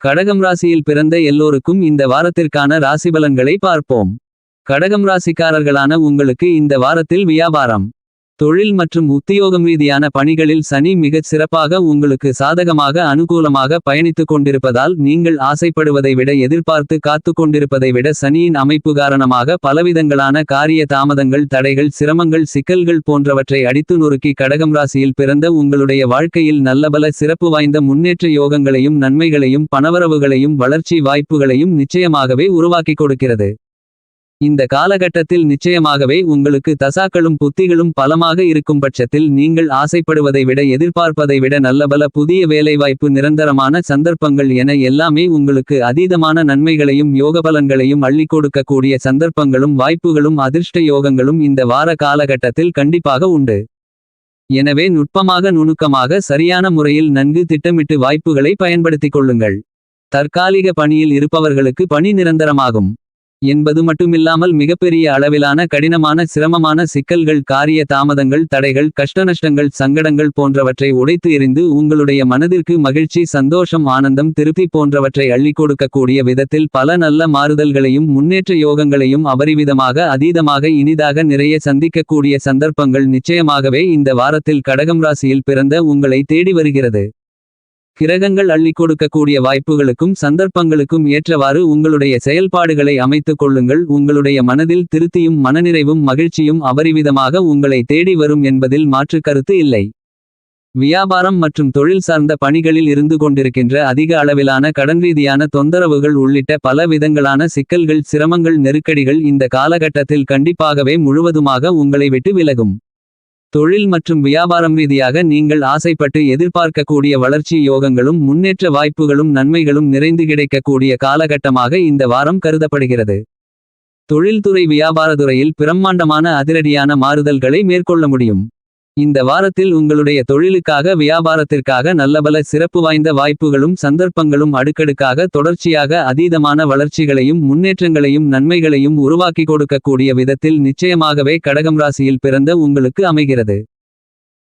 கடகம் ராசியில் பிறந்த எல்லோருக்கும் இந்த வாரத்திற்கான ராசிபலன்களை பார்ப்போம். கடகம் ராசிக்காரர்களான உங்களுக்கு இந்த வாரத்தில் வியாபாரம். தொழில் மற்றும் உத்தியோகம் ரீதியான பணிகளில் சனி மிகச் சிறப்பாக உங்களுக்கு சாதகமாக அனுகூலமாக பயணித்துக் கொண்டிருப்பதால் நீங்கள் ஆசைப்படுவதை விட எதிர்பார்த்து காத்துக் கொண்டிருப்பதை விட சனியின் அமைப்பு காரணமாக பலவிதங்களான காரிய தாமதங்கள் தடைகள் சிரமங்கள் சிக்கல்கள் போன்றவற்றை அடித்து நொறுக்கி கடகம் ராசியில் பிறந்த உங்களுடைய வாழ்க்கையில் நல்லபல சிறப்பு வாய்ந்த முன்னேற்ற யோகங்களையும் நன்மைகளையும் பணவரவுகளையும் வளர்ச்சி வாய்ப்புகளையும் நிச்சயமாகவே உருவாக்கிக் கொடுக்கிறது. இந்த காலகட்டத்தில் நிச்சயமாகவே உங்களுக்கு தசாக்களும் புத்திகளும் பலமாக இருக்கும் பட்சத்தில் நீங்கள் ஆசைப்படுவதை விட எதிர்பார்ப்பதை விட நல்லபல புதிய வேலைவாய்ப்பு நிரந்தரமான சந்தர்ப்பங்கள் என எல்லாமே உங்களுக்கு அதீதமான நன்மைகளையும் யோகபலன்களையும் அள்ளிக் கொடுக்கக்கூடிய சந்தர்ப்பங்களும் வாய்ப்புகளும் அதிர்ஷ்ட யோகங்களும் இந்த வார காலகட்டத்தில் கண்டிப்பாக உண்டு. எனவே நுட்பமாக நுணுக்கமாக சரியான முறையில் நன்கு திட்டமிட்டு வாய்ப்புகளை பயன்படுத்திக் கொள்ளுங்கள். தற்காலிக பணியில் இருப்பவர்களுக்கு பணி நிரந்தரமாகும். என்பது மட்டுமில்லாமல் மிகப்பெரிய அளவிலான கடினமான சிரமமான சிக்கல்கள் காரிய தாமதங்கள் தடைகள் கஷ்டநஷ்டங்கள் சங்கடங்கள் போன்றவற்றை உடைத்து எறிந்து உங்களுடைய மனதிற்கு மகிழ்ச்சி சந்தோஷம் ஆனந்தம் திருப்தி போன்றவற்றை அள்ளி கொடுக்கக்கூடிய விதத்தில் பல நல்ல மாறுதல்களையும் முன்னேற்ற யோகங்களையும் அபரிவிதமாக அதீதமாக இனிதாக நிறைய சந்திக்கக்கூடிய சந்தர்ப்பங்கள் நிச்சயமாகவே இந்த வாரத்தில் கடகம் ராசியில் பிறந்த உங்களை தேடி வருகிறது. கிரகங்கள் அள்ளி கொடுக்கக்கூடிய வாய்ப்புகளுக்கும் சந்தர்ப்பங்களுக்கும் ஏற்றவாறு உங்களுடைய செயல்பாடுகளை அமைத்துக் கொள்ளுங்கள் உங்களுடைய மனதில் திருப்தியும் மனநிறைவும் மகிழ்ச்சியும் அபரிவிதமாக உங்களை தேடி வரும் என்பதில் மாற்று கருத்து இல்லை. வியாபாரம் மற்றும் தொழில் சார்ந்த பணிகளில் இருந்து கொண்டிருக்கின்ற அதிக அளவிலான கடன்ரீதியான தொந்தரவுகள் உள்ளிட்ட பல விதங்களான சிக்கல்கள் சிரமங்கள் நெருக்கடிகள் இந்த காலகட்டத்தில் கண்டிப்பாகவே முழுவதுமாக உங்களை விட்டு விலகும். தொழில் மற்றும் வியாபாரம் ரீதியாக நீங்கள் ஆசைப்பட்டு எதிர்பார்க்கக்கூடிய வளர்ச்சி யோகங்களும் முன்னேற்ற வாய்ப்புகளும் நன்மைகளும் நிறைந்து கிடைக்கக்கூடிய காலகட்டமாக இந்த வாரம் கருதப்படுகிறது. தொழில்துறை வியாபாரதுறையில் பிரம்மாண்டமான அதிரடியான மாறுதல்களை மேற்கொள்ள முடியும். இந்த வாரத்தில் உங்களுடைய தொழிலுக்காக வியாபாரத்திற்காக நல்லபல சிறப்பு வாய்ந்த வாய்ப்புகளும் சந்தர்ப்பங்களும் அடுக்கடுக்காக தொடர்ச்சியாக அதீதமான வளர்ச்சிகளையும் முன்னேற்றங்களையும் நன்மைகளையும் உருவாக்கிக் கொடுக்கக்கூடிய விதத்தில் நிச்சயமாகவே கடகம் ராசியில் பிறந்த உங்களுக்கு அமைகிறது.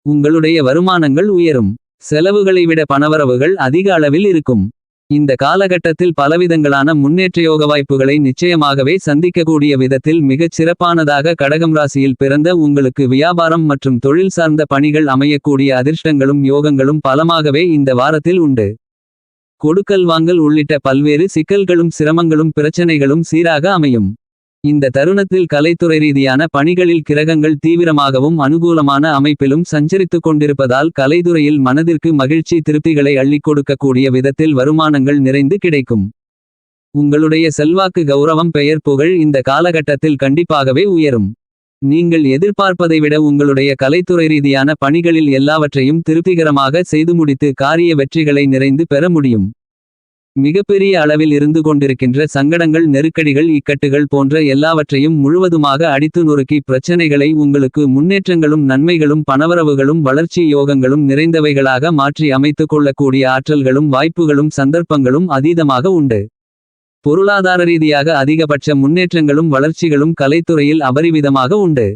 உங்களுடைய வருமானங்கள் உயரும். செலவுகளை விட பணவரவுகள் அதிக அளவில் இருக்கும். இந்த காலகட்டத்தில் பலவிதங்களான முன்னேற்றயோக வாய்ப்புகளை நிச்சயமாகவே சந்திக்கக்கூடிய விதத்தில் மிகச் சிறப்பானதாக கடகம் ராசியில் பிறந்த உங்களுக்கு வியாபாரம் மற்றும் தொழில் சார்ந்த பணிகள் அமையக்கூடிய அதிர்ஷ்டங்களும் யோகங்களும் பலமாகவே இந்த வாரத்தில் உண்டு. கொடுக்கல் வாங்கல் உள்ளிட்ட பல்வேறு சிக்கல்களும் சிரமங்களும் பிரச்சனைகளும் சீராக அமையும். இந்த தருணத்தில் கலைத்துறை ரீதியான பணிகளில் கிரகங்கள் தீவிரமாகவும் அனுகூலமான அமைப்பிலும் சஞ்சரித்துக் கொண்டிருப்பதால் கலைத்துறையில் மனதிற்கு மகிழ்ச்சி திருப்திகளை அள்ளிக் கொடுக்கக்கூடிய விதத்தில் வருமானங்கள் நிறைந்து கிடைக்கும். உங்களுடைய செல்வாக்கு கௌரவம் பெயர் புகழ் இந்த காலகட்டத்தில் கண்டிப்பாகவே உயரும். நீங்கள் எதிர்பார்ப்பதை விட உங்களுடைய கலைத்துறை ரீதியான பணிகளில் எல்லாவற்றையும் திருப்திகரமாக செய்து முடித்து காரிய வெற்றிகளை நிறைந்து பெற முடியும். மிகப்பெரிய அளவில் இருந்து கொண்டிருக்கின்ற சங்கடங்கள் நெருக்கடிகள் இக்கட்டுகள் போன்ற எல்லாவற்றையும் முழுவதுமாக அடித்து நொறுக்கி பிரச்சனைகளை உங்களுக்கு முன்னேற்றங்களும் நன்மைகளும் பணவரவுகளும் வளர்ச்சி யோகங்களும் நிறைந்தவைகளாக மாற்றி அமைத்துக் கொள்ளக்கூடிய ஆற்றல்களும் வாய்ப்புகளும் சந்தர்ப்பங்களும் அதீதமாக உண்டு. பொருளாதார ரீதியாக அதிகபட்ச முன்னேற்றங்களும் வளர்ச்சிகளும் கலைத்துறையில் அபரிவிதமாக உண்டு.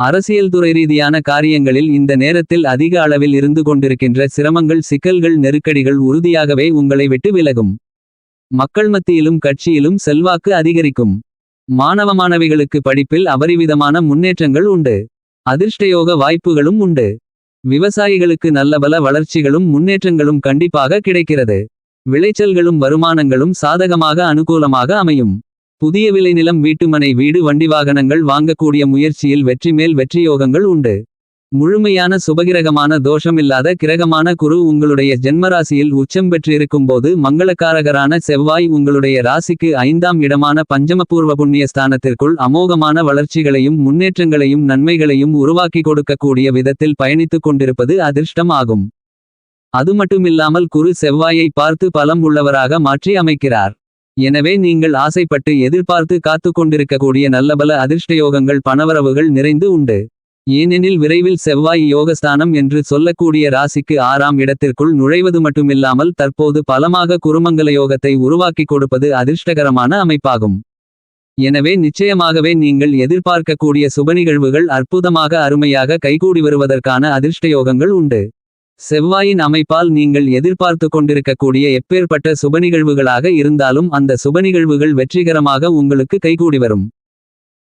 அரசியல் துறை ரீதியான காரியங்களில் இந்த நேரத்தில் அதிக அளவில் இருந்து கொண்டிருக்கின்ற சிரமங்கள் சிக்கல்கள் நெருக்கடிகள் உறுதியாகவே உங்களை விட்டு விலகும். மக்கள் மத்தியிலும் கட்சியிலும் செல்வாக்கு அதிகரிக்கும். மாணவ மாணவிகளுக்கு படிப்பில் அபரிவிதமான முன்னேற்றங்கள் உண்டு. அதிர்ஷ்டயோக வாய்ப்புகளும் உண்டு. விவசாயிகளுக்கு நல்லபல வளர்ச்சிகளும் முன்னேற்றங்களும் கண்டிப்பாக கிடைக்கிறது. விளைச்சல்களும் வருமானங்களும் சாதகமாக அனுகூலமாக அமையும். புதிய விளைநிலம் வீட்டுமனை வீடு வண்டி வாகனங்கள் வாங்கக்கூடிய முயற்சியில் வெற்றி மேல் வெற்றியோகங்கள் உண்டு. முழுமையான சுபகிரகமான தோஷமில்லாத கிரகமான குரு உங்களுடைய ஜென்மராசியில் உச்சம் பெற்றிருக்கும்போது மங்களக்காரகரான செவ்வாய் உங்களுடைய ராசிக்கு ஐந்தாம் இடமான பஞ்சமபூர்வ புண்ணிய ஸ்தானத்திற்குள் அமோகமான வளர்ச்சிகளையும் முன்னேற்றங்களையும் நன்மைகளையும் உருவாக்கி கொடுக்கக்கூடிய விதத்தில் பயணித்துக் கொண்டிருப்பது அதிர்ஷ்டம் ஆகும். அதுமட்டுமில்லாமல் குரு செவ்வாயை பார்த்து பலம் உள்ளவராக மாற்றி அமைக்கிறார். எனவே நீங்கள் ஆசைப்பட்டு எதிர்பார்த்து காத்துக் கொண்டிருக்கக்கூடிய நல்லபல அதிர்ஷ்டயோகங்கள் பணவரவுகள் நிறைந்து உண்டு. ஏனெனில் விரைவில் செவ்வாய் யோகஸ்தானம் என்று சொல்லக்கூடிய ராசிக்கு ஆறாம் இடத்திற்குள் நுழைவது மட்டுமில்லாமல் தற்போது பலமாக குருமங்கல யோகத்தை உருவாக்கிக் கொடுப்பது அதிர்ஷ்டகரமான அமைப்பாகும். எனவே நிச்சயமாகவே நீங்கள் எதிர்பார்க்கக்கூடிய சுபநிகழ்வுகள் அற்புதமாக அருமையாக கைகூடி வருவதற்கான அதிர்ஷ்டயோகங்கள் உண்டு. செவ்வாயின் அமைப்பால் நீங்கள் எதிர்பார்த்து கொண்டிருக்கக்கூடிய எப்பேற்பட்ட சுபநிகழ்வுகளாக இருந்தாலும் அந்த சுபநிகழ்வுகள் வெற்றிகரமாக உங்களுக்கு கைகூடி வரும்.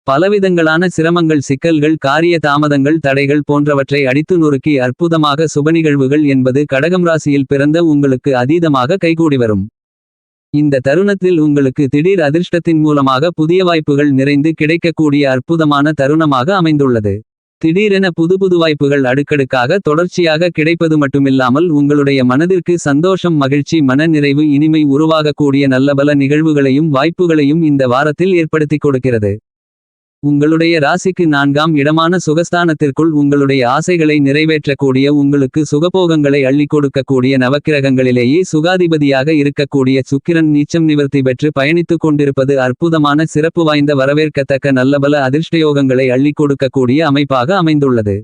பலவிதங்களான சிரமங்கள் சிக்கல்கள் காரிய தாமதங்கள் தடைகள் போன்றவற்றை அடித்து நொறுக்கி அற்புதமாக சுபநிகழ்வுகள் என்பது கடகம் ராசியில் பிறந்த உங்களுக்கு அதீதமாக கைகூடி வரும். இந்த தருணத்தில் உங்களுக்கு திடீர் அதிர்ஷ்டத்தின் மூலமாக புதிய வாய்ப்புகள் நிறைந்து கிடைக்கக்கூடிய அற்புதமான தருணமாக அமைந்துள்ளது. திடீரென புது புது வாய்ப்புகள் அடுக்கடுக்காக தொடர்ச்சியாக கிடைப்பது மட்டுமில்லாமல் உங்களுடைய மனதிற்கு சந்தோஷம் மகிழ்ச்சி மன நிறைவு இனிமை உருவாகக்கூடிய நல்லபல நிகழ்வுகளையும் வாய்ப்புகளையும் இந்த வாரத்தில் ஏற்படுத்திக் கொடுக்கிறது. உங்களுடைய ராசிக்கு நான்காம் இடமான சுகஸ்தானத்திற்குள் உங்களுடைய ஆசைகளை நிறைவேற்றக்கூடிய உங்களுக்கு சுகபோகங்களை அள்ளி கொடுக்கக்கூடிய நவக்கிரகங்களிலேயே சுகாதிபதியாக இருக்கக்கூடிய சுக்கிரன் நீச்சம் நிவர்த்தி பெற்று பயணித்துக் கொண்டிருப்பது அற்புதமான சிறப்பு வாய்ந்த வரவேற்கத்தக்க நல்லபல அதிர்ஷ்டயோகங்களை அள்ளிக் கொடுக்கக்கூடிய அமைப்பாக அமைந்துள்ளது.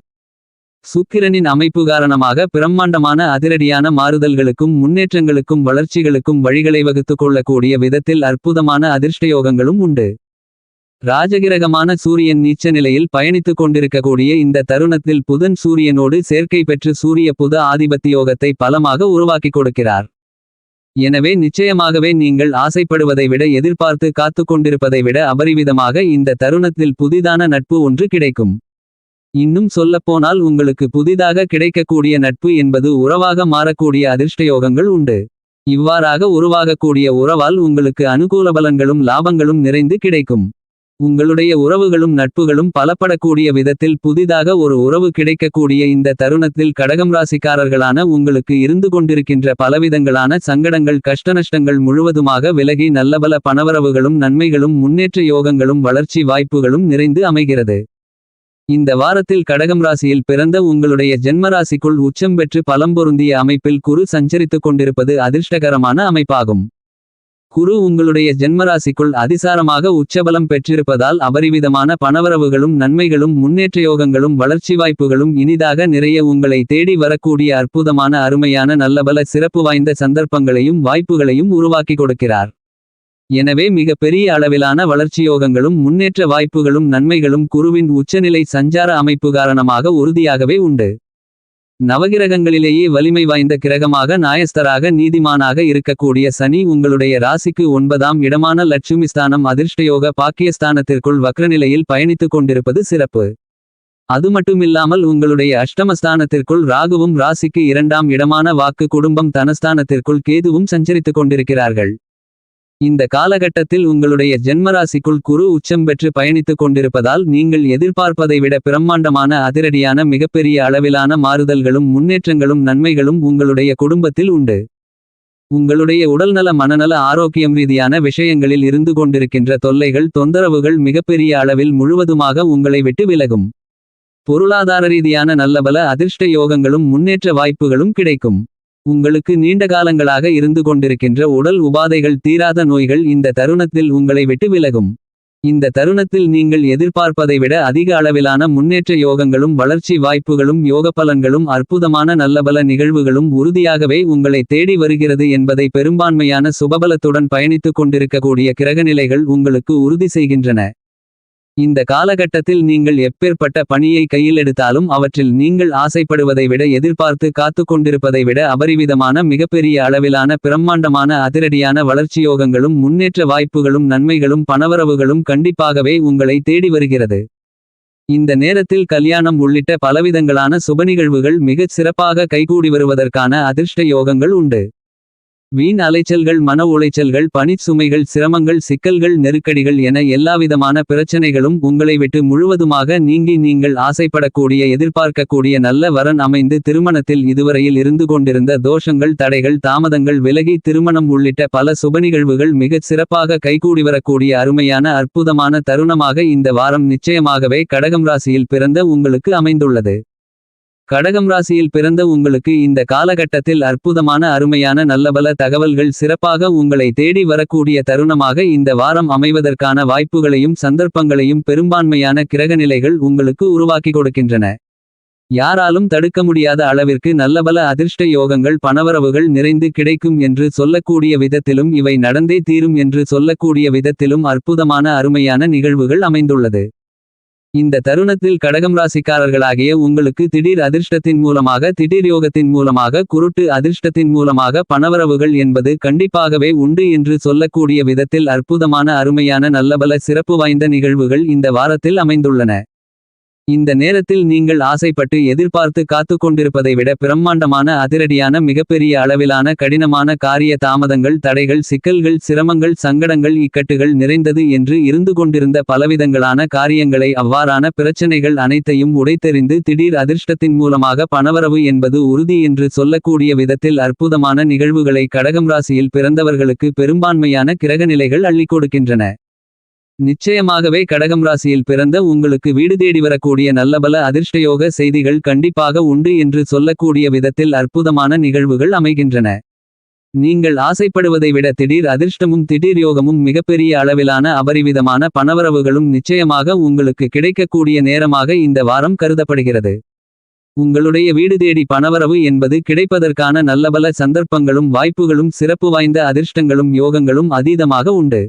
சுக்கிரனின் அமைப்பு காரணமாக பிரம்மாண்டமான அதிரடியான மாறுதல்களுக்கும் முன்னேற்றங்களுக்கும் வளர்ச்சிகளுக்கும் வழிகளை வகுத்துக் கொள்ளக்கூடிய விதத்தில் அற்புதமான அதிர்ஷ்டயோகங்களும் உண்டு. ராஜகிரகமான சூரியன் நீச்ச நிலையில் பயணித்துக் கொண்டிருக்கக்கூடிய இந்த தருணத்தில் புதன் சூரியனோடு சேர்க்கை பெற்று சூரிய புத ஆதிபத்தியோகத்தை பலமாக உருவாக்கிக் கொடுக்கிறார். எனவே நிச்சயமாகவே நீங்கள் ஆசைப்படுவதை விட எதிர்பார்த்து காத்துக் கொண்டிருப்பதை விட அபரிவிதமாக இந்த தருணத்தில் புதிதான நட்பு ஒன்று கிடைக்கும். இன்னும் சொல்லப்போனால் உங்களுக்கு புதிதாக கிடைக்கக்கூடிய நட்பு என்பது உறவாக மாறக்கூடிய அதிர்ஷ்டயோகங்கள் உண்டு. இவ்வாறாக உருவாகக்கூடிய உறவால் உங்களுக்கு அனுகூல பலன்களும் லாபங்களும் நிறைந்து கிடைக்கும். உங்களுடைய உறவுகளும் நட்புகளும் பலப்படக்கூடிய விதத்தில் புதிதாக ஒரு உறவு கிடைக்கக்கூடிய இந்த தருணத்தில் கடகம் ராசிக்காரர்களான உங்களுக்கு இருந்து கொண்டிருக்கின்ற பலவிதங்களான சங்கடங்கள் கஷ்டநஷ்டங்கள் முழுவதுமாக விலகி நல்லபல பணவரவுகளும் நன்மைகளும் முன்னேற்ற யோகங்களும் வளர்ச்சி வாய்ப்புகளும் நிறைந்து அமைகிறது. இந்த வாரத்தில் கடகம் ராசியில் பிறந்த உங்களுடைய ஜென்மராசிக்குள் உச்சம் பெற்று பலம் பொருந்திய அமைப்பில் குரு சஞ்சரித்துக் கொண்டிருப்பது அதிர்ஷ்டகரமான அமைப்பாகும். குரு உங்களுடைய ஜென்மராசிக்குள் அதிசாரமாக உச்சபலம் பெற்றிருப்பதால் அபரிவிதமான பணவரவுகளும் நன்மைகளும் முன்னேற்ற யோகங்களும் வளர்ச்சி வாய்ப்புகளும் இனிதாக நிறைய உங்களை தேடி வரக்கூடிய அற்புதமான அருமையான நல்லபல சிறப்பு வாய்ந்த சந்தர்ப்பங்களையும் வாய்ப்புகளையும் உருவாக்கி கொடுக்கிறார். எனவே மிக பெரிய அளவிலான வளர்ச்சியோகங்களும் முன்னேற்ற வாய்ப்புகளும் நன்மைகளும் குருவின் உச்சநிலை சஞ்சார அமைப்பு காரணமாக உறுதியாகவே உண்டு. நவகிரகங்களிலேயே வலிமை வாய்ந்த கிரகமாக நாயஸ்தராக நீதிமானாக இருக்கக்கூடிய சனி உங்களுடைய ராசிக்கு ஒன்பதாம் இடமான லட்சுமிஸ்தானம் அதிர்ஷ்டயோக பாக்கியஸ்தானத்திற்குள் வக்ரநிலையில் பயணித்துக் கொண்டிருப்பது சிறப்பு. அது மட்டுமில்லாமல் உங்களுடைய அஷ்டமஸ்தானத்திற்குள் ராகுவும் ராசிக்கு இரண்டாம் இடமான வாக்கு குடும்பம் தனஸ்தானத்திற்குள் கேதுவும் சஞ்சரித்துக் கொண்டிருக்கிறார்கள். இந்த காலகட்டத்தில் உங்களுடைய ஜென்மராசிக்குள் குரு உச்சம் பெற்று பயணித்துக் கொண்டிருப்பதால் நீங்கள் எதிர்பார்ப்பதை விட பிரம்மாண்டமான அதிரடியான மிகப்பெரிய அளவிலான மாறுதல்களும் முன்னேற்றங்களும் நன்மைகளும் உங்களுடைய குடும்பத்தில் உண்டு. உங்களுடைய உடல்நல மனநல ஆரோக்கியம் ரீதியான விஷயங்களில் இருந்து கொண்டிருக்கின்ற தொல்லைகள் தொந்தரவுகள் மிகப்பெரிய அளவில் முழுவதுமாக உங்களை விட்டு விலகும். பொருளாதார ரீதியான நல்லபல அதிர்ஷ்ட யோகங்களும் முன்னேற்ற வாய்ப்புகளும் கிடைக்கும். உங்களுக்கு நீண்ட காலங்களாக இருந்து கொண்டிருக்கின்ற உடல் உபாதைகள் தீராத நோய்கள் இந்த தருணத்தில் உங்களை விட்டு விலகும். இந்த தருணத்தில் நீங்கள் எதிர்பார்ப்பதை விட அதிக அளவிலான முன்னேற்ற யோகங்களும் வளர்ச்சி வாய்ப்புகளும் யோக பலன்களும் அற்புதமான நல்லபல நிகழ்வுகளும் உறுதியாகவே உங்களை தேடி வருகிறது என்பதை பெரும்பான்மையான சுபபலத்துடன் பயணித்துக் கொண்டிருக்கக்கூடிய கிரகநிலைகள் உங்களுக்கு உறுதி செய்கின்றன. இந்த காலகட்டத்தில் நீங்கள் எப்பேற்பட்ட பணியை கையில் எடுத்தாலும் அவற்றில் நீங்கள் ஆசைப்படுவதை விட எதிர்பார்த்து காத்து கொண்டிருப்பதை விட அபரிவிதமான மிகப்பெரிய அளவிலான பிரம்மாண்டமான அதிரடியான வளர்ச்சியோகங்களும் முன்னேற்ற வாய்ப்புகளும் நன்மைகளும் பணவரவுகளும் கண்டிப்பாகவே உங்களை தேடி வருகிறது. இந்த நேரத்தில் கல்யாணம் உள்ளிட்ட பலவிதங்களான சுபநிகழ்வுகள் மிகச் சிறப்பாக கைகூடி வருவதற்கான அதிர்ஷ்ட யோகங்கள் உண்டு. வீண் அலைச்சல்கள் மன உளைச்சல்கள் பணிச் சுமைகள் சிரமங்கள் சிக்கல்கள் நெருக்கடிகள் என எல்லாவிதமான பிரச்சனைகளும் உங்களை விட்டு முழுவதுமாக நீங்கி நீங்கள் ஆசைப்படக்கூடிய எதிர்பார்க்கக்கூடிய நல்ல வரன் அமைந்து திருமணத்தில் இதுவரையில் இருந்து கொண்டிருந்த தோஷங்கள் தடைகள் தாமதங்கள் விலகி திருமணம் உள்ளிட்ட பல சுபநிகழ்வுகள் மிகச் சிறப்பாக கைகூடி வரக்கூடிய அருமையான அற்புதமான தருணமாக இந்த வாரம் நிச்சயமாகவே கடகம் ராசியில் பிறந்த உங்களுக்கு அமைந்துள்ளது. கடகம் ராசியில் பிறந்த உங்களுக்கு இந்த காலகட்டத்தில் அற்புதமான அருமையான நல்லபல தகவல்கள் சிறப்பாக உங்களை தேடி வரக்கூடிய தருணமாக இந்த வாரம் அமைவதற்கான வாய்ப்புகளையும் சந்தர்ப்பங்களையும் பெரும்பான்மையான கிரகநிலைகள் உங்களுக்கு உருவாக்கி கொடுக்கின்றன. யாராலும் தடுக்க முடியாத அளவிற்கு நல்லபல அதிர்ஷ்ட யோகங்கள் பணவரவுகள் நிறைந்து கிடைக்கும் என்று சொல்லக்கூடிய விதத்திலும் இவை நடந்தே தீரும் என்று சொல்லக்கூடிய விதத்திலும் அற்புதமான அருமையான நிகழ்வுகள் அமைந்துள்ளது. இந்த தருணத்தில் கடகம் ராசிக்காரர்களாகிய உங்களுக்கு திடீர் அதிர்ஷ்டத்தின் மூலமாக திடீர் யோகத்தின் மூலமாக குருட்டு அதிர்ஷ்டத்தின் மூலமாக பணவரவுகள் என்பது கண்டிப்பாகவே உண்டு என்று சொல்லக்கூடிய விதத்தில் அற்புதமான அருமையான நல்லபல சிறப்பு வாய்ந்த நிகழ்வுகள் இந்த வாரத்தில் அமைந்துள்ளன. இந்த நேரத்தில் நீங்கள் ஆசைப்பட்டு எதிர்பார்த்து காத்து கொண்டிருப்பதை விட பிரம்மாண்டமான அதிரடியான மிகப்பெரிய அளவிலான கடினமான காரிய தாமதங்கள் தடைகள் சிக்கல்கள் சிரமங்கள் சங்கடங்கள் இக்கட்டுகள் நிறைந்தது என்று இருந்து கொண்டிருந்த பலவிதங்களான காரியங்களை அவ்வாறான பிரச்சனைகள் அனைத்தையும் உடைத்தெறிந்து திடீர் அதிர்ஷ்டத்தின் மூலமாக பணவரவு என்பது உறுதி என்று சொல்லக்கூடிய விதத்தில் அற்புதமான நிகழ்வுகளை கடகம் ராசியில் பிறந்தவர்களுக்கு பெரும்பான்மையான கிரகநிலைகள் அள்ளிக் கொடுக்கின்றன. நிச்சயமாகவே கடகம் ராசியில் பிறந்த உங்களுக்கு வீடு தேடி வரக்கூடிய நல்லபல அதிர்ஷ்டயோக செய்திகள் கண்டிப்பாக உண்டு என்று சொல்லக்கூடிய விதத்தில் அற்புதமான நிகழ்வுகள் அமைகின்றன. நீங்கள் ஆசைப்படுவதை விட திடீர் அதிர்ஷ்டமும் திடீர் யோகமும் மிகப்பெரிய அளவிலான அபரிவிதமான பணவரவுகளும் நிச்சயமாக உங்களுக்கு கிடைக்கக்கூடிய நேரமாக இந்த வாரம் கருதப்படுகிறது. உங்களுடைய வீடு தேடி பணவரவு என்பது கிடைப்பதற்கான நல்லபல சந்தர்ப்பங்களும் வாய்ப்புகளும் சிறப்பு வாய்ந்த அதிர்ஷ்டங்களும் யோகங்களும் அதீதமாக உண்டு.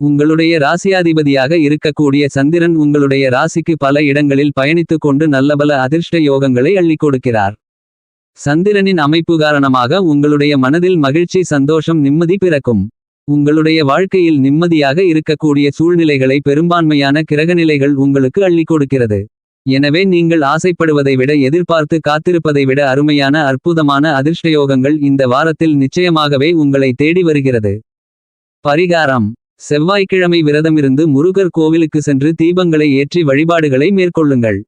உங்களுடைய ராசியாதிபதியாக இருக்கக்கூடிய சந்திரன் உங்களுடைய ராசிக்கு பல இடங்களில் பயணித்துக் கொண்டு நல்லபல அதிர்ஷ்ட யோகங்களை அள்ளிக் கொடுக்கிறார். சந்திரனின் அமைப்பு காரணமாக உங்களுடைய மனதில் மகிழ்ச்சி சந்தோஷம் நிம்மதி பிறக்கும். உங்களுடைய வாழ்க்கையில் நிம்மதியாக இருக்கக்கூடிய சூழ்நிலைகளை பெரும்பான்மையான கிரகநிலைகள் உங்களுக்கு அள்ளிக் கொடுக்கிறது. எனவே நீங்கள் ஆசைப்படுவதை விட எதிர்பார்த்து காத்திருப்பதை விட அருமையான அற்புதமான அதிர்ஷ்டயோகங்கள் இந்த வாரத்தில் நிச்சயமாகவே உங்களை தேடி வருகிறது. பரிகாரம். செவ்வாய்க்கிழமை விரதமிருந்து முருகர் கோவிலுக்கு சென்று தீபங்களை ஏற்றி வழிபாடுகளை மேற்கொள்ளுங்கள்.